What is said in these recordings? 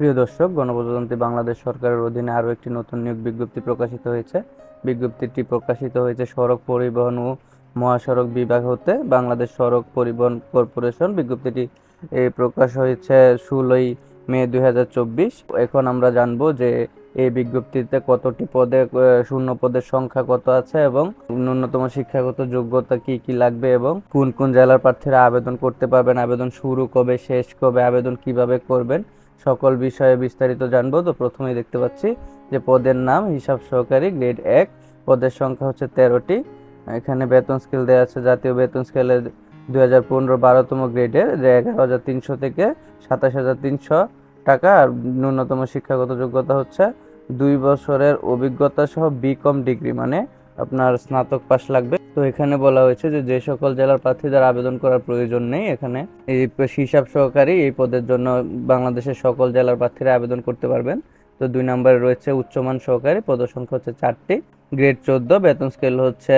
প্রিয় দর্শক, গণপ্রজাতন্ত্রী বাংলাদেশ সরকারের অধীনে আরও একটি নতুন নিয়োগ বিজ্ঞপ্তি প্রকাশিত হয়েছে। বিজ্ঞপ্তিটি প্রকাশিত হয়েছে সড়ক পরিবহন ও মহাসড়ক বিভাগ হতে। বাংলাদেশ সড়ক পরিবহন কর্পোরেশন বিজ্ঞপ্তিটি প্রকাশ হয়েছে ষোলোই মে দুই হাজার চব্বিশ। এখন আমরা জানব যে এই বিজ্ঞপ্তিতে কতটি পদে শূন্য পদের সংখ্যা কত আছে এবং ন্যূনতম শিক্ষাগত যোগ্যতা কি কি লাগবে এবং কোন কোন জেলার প্রার্থীরা আবেদন করতে পারবেন, আবেদন শুরু কবে, শেষ কবে, আবেদন কীভাবে করবেন সকল বিষয়ে বিস্তারিত জানব। তো প্রথমেই দেখতে পাচ্ছি যে পদের নাম হিসাব সহকারী গ্রেড এক। পদের সংখ্যা হচ্ছে তেরোটি। এখানে বেতন স্কেল দেওয়া আছে, জাতীয় বেতন স্কেলের দুই হাজার পনেরো বারোতম গ্রেডের যে এগারো হাজার তিনশো থেকে সাতাশ হাজার তিনশো টাকা। আর ন্যূনতম শিক্ষাগত যোগ্যতা হচ্ছে দুই বছরের অভিজ্ঞতা সহ বিকম ডিগ্রি মানে আপনার স্নাতক পাস লাগবে। তো এখানে বলা হয়েছে যে যে সকল জেলার প্রার্থীদের আবেদন করার প্রয়োজন নেই, এখানে এই হিসাব সহকারী এই পদের জন্য বাংলাদেশের সকল জেলার প্রার্থীরা আবেদন করতে পারবেন। তো দুই নম্বরে রয়েছে উচ্চমান সহকারী পদ সংখ্যা হচ্ছে চারটি, গ্রেড চোদ্দ, বেতন স্কেল হচ্ছে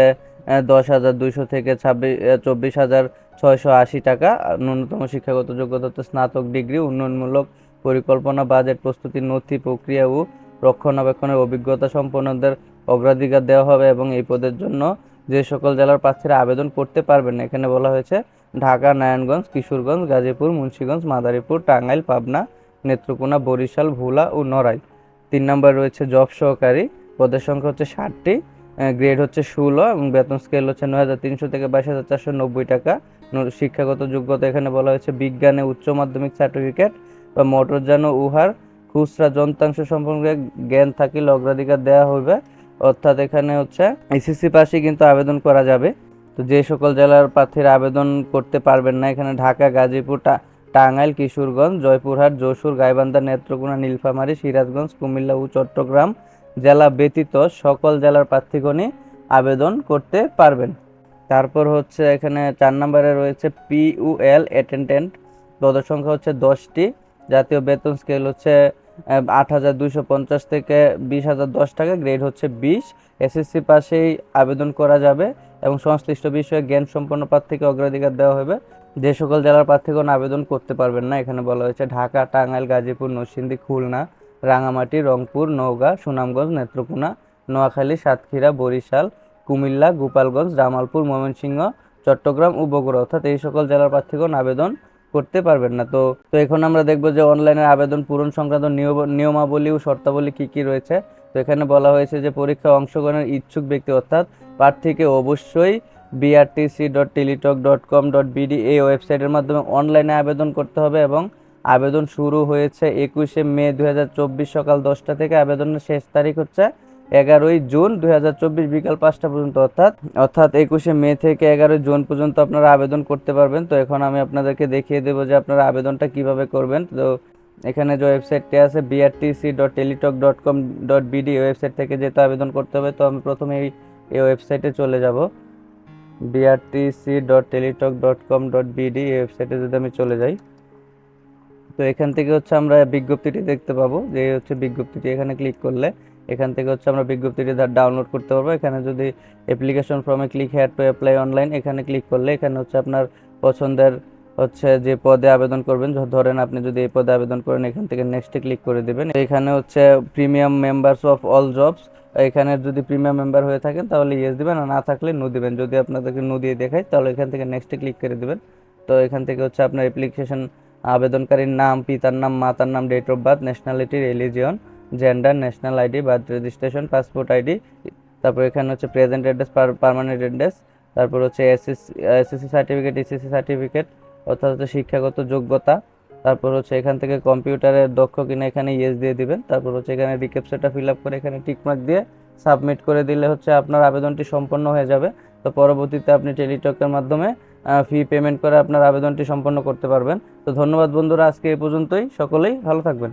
দশ হাজার দুইশো থেকে ছাব্বিশ চব্বিশ হাজার ছয়শো আশি টাকা। ন্যূনতম শিক্ষাগত যোগ্যতা হচ্ছে স্নাতক ডিগ্রি, উন্নয়নমূলক পরিকল্পনা, বাজেট প্রস্তুতি, নথি প্রক্রিয়া ও রক্ষণাবেক্ষণের অভিজ্ঞতা সম্পন্নদের অগ্রাধিকার দেওয়া হবে এবং এই পদের জন্য যে সকল জেলার প্রার্থীরা আবেদন করতে পারবেন এখানে বলা হয়েছে ঢাকা, নারায়ণগঞ্জ, কিশোরগঞ্জ, গাজীপুর, মুন্সিগঞ্জ, মাদারীপুর, টাঙ্গাইল, পাবনা, নেত্রকোনা, বরিশাল, ভোলা ও নড়াই তিন নম্বর রয়েছে জব সহকারী, পদের সংখ্যা হচ্ছে ষাটটি গ্রেড হচ্ছে ষোলো এবং বেতন স্কেল হচ্ছে নয় হাজার তিনশো থেকে বাইশ হাজার চারশো নব্বই টাকা। শিক্ষাগত যোগ্যতা এখানে বলা হয়েছে বিজ্ঞানে উচ্চ মাধ্যমিক সার্টিফিকেট বা মোটরযান ও উহার খুচরা যন্ত্রাংশ সম্পর্কে জ্ঞান থাকিলে অগ্রাধিকার দেওয়া হবে অর্থাৎ এখানে হচ্ছে এসএসসি পাশে কিন্তু আবেদন করা যাবে। তো যে সকল জেলার প্রার্থীরা আবেদন করতে পারবেন না, এখানে ঢাকা, গাজীপুর টাঙ্গাইল, কিশোরগঞ্জ, জয়পুরহাট, যশোর, গাইবান্ধা, নেত্রকোনা, নীলফামারী, সিরাজগঞ্জ, কুমিল্লা ও চট্টগ্রাম জেলা ব্যতীত সকল জেলার প্রার্থীগণই আবেদন করতে পারবেন। তারপর হচ্ছে এখানে চার নম্বরে রয়েছে পিইউএল অ্যাটেন্ডেন্ট। পদের সংখ্যা হচ্ছে দশটি। জাতীয় বেতন স্কেল হচ্ছে আট হাজার দুইশো পঞ্চাশ থেকে বিশ হাজার দশ টাকা গ্রেড হচ্ছে বিশ। এসএসসি পাশেই আবেদন করা যাবে এবং সংশ্লিষ্ট বিষয়ে জ্ঞান সম্পন্ন প্রার্থীকে অগ্রাধিকার দেওয়া হবে। যে সকল জেলার প্রার্থীগণ আবেদন করতে পারবেন না, এখানে বলা হয়েছে ঢাকা, টাঙ্গাইল, গাজীপুর, নরসিংদী, খুলনা, রাঙামাটি, রংপুর, নওগাঁ, সুনামগঞ্জ, নেত্রকোনা, নোয়াখালী, সাতক্ষীরা, বরিশাল, কুমিল্লা, গোপালগঞ্জ, জামালপুর, ময়মনসিংহ, চট্টগ্রাম বগুড়া অর্থাৎ এই সকল জেলার প্রার্থীগণ আবেদন করতে পারবেন না। তো তো এখন আমরা দেখব যে অনলাইনে আবেদন পূরণ সংক্রান্ত নিয়ম- নিয়মাবলী ও শর্তাবলী কি কি রয়েছে। তো এখানে বলা হয়েছে যে পরীক্ষায় অংশগ্রহণের ইচ্ছুক ব্যক্তি অর্থাৎ প্রার্থীকে অবশ্যই BRTC dot Teletalk dot com dot BD এই ওয়েবসাইটের মাধ্যমে অনলাইনে আবেদন করতে হবে এবং আবেদন শুরু হয়েছে একুশে মে দু হাজার চব্বিশ সকাল দশটা থেকে। আবেদনের শেষ তারিখ হচ্ছে এগারোই জুন দু হাজার চব্বিশ বিকাল পাঁচটা পর্যন্ত, অর্থাৎ অর্থাৎ একুশে মে থেকে এগারোই জুন পর্যন্ত আপনারা আবেদন করতে পারবেন। তো এখন আমি আপনাদেরকে দেখিয়ে দেবো যে আপনারা আবেদনটা কীভাবে করবেন। তো এখানে যে ওয়েবসাইটটি আছে BRTC dot Teletalk dot com dot BD website থেকে যেহেতু আবেদন করতে হবে, তো আমি প্রথমে এই ওয়েবসাইটে চলে যাব। BRTC dot Teletalk dot com dot BD এই ওয়েবসাইটে যদি আমি চলে যাই, তো এখান থেকে হচ্ছে আমরা বিজ্ঞপ্তিটি দেখতে পাবো। যে হচ্ছে বিজ্ঞপ্তিটি, এখানে ক্লিক করলে এখান থেকে হচ্ছে আমরা বিজ্ঞপ্তিটি ডাউনলোড করতে পারব। এখানে যদি অ্যাপ্লিকেশন ফর্মে click here to apply online এখানে ক্লিক করলে এখানে হচ্ছে আপনার পছন্দের হচ্ছে যে পদে আবেদন করবেন ধরেন আপনি যদি এই পদে আবেদন করেন, এখান থেকে নেক্সটে ক্লিক করে দিবেন। এখানে হচ্ছে premium members of all jobs এখানে যদি প্রিমিয়াম মেম্বার হয়ে থাকেন তাহলে ইয়েস দিবেন, আর না থাকলে নো দিবেন। যদি আপনাদেরকে নো দিয়ে দেখায় তাহলে এখান থেকে নেক্সটে ক্লিক করে দিবেন। তো এখান থেকে হচ্ছে আপনার অ্যাপ্লিকেশন আবেদনকারীর নাম, পিতার নাম, মাতার নাম date of birth nationality religion gender national ID birth registration passport ID তারপর এখানে হচ্ছে প্রেজেন্ট অ্যাড্রেস পারমানেন্ট অ্যাড্রেস তারপর হচ্ছে SSC SSC certificate SSC certificate অর্থাৎ হচ্ছে শিক্ষাগত যোগ্যতা, তারপর হচ্ছে এখান থেকে কম্পিউটারের দক্ষ কিনা এখানে ইয়েস দিয়ে দিবেন, তারপর হচ্ছে এখানে রিকেপচারটা ফিল আপ করে এখানে টিকমার্ক দিয়ে সাবমিট করে দিলে হচ্ছে আপনার আবেদনটি সম্পন্ন হয়ে যাবে। তো পরবর্তীতে আপনি টেলিটকের মাধ্যমে ফি পেমেন্ট করে আপনার আবেদনটি সম্পন্ন করতে পারবেন। তো ধন্যবাদ বন্ধুরা, আজকে এই পর্যন্তই। সকলেই ভালো থাকবেন।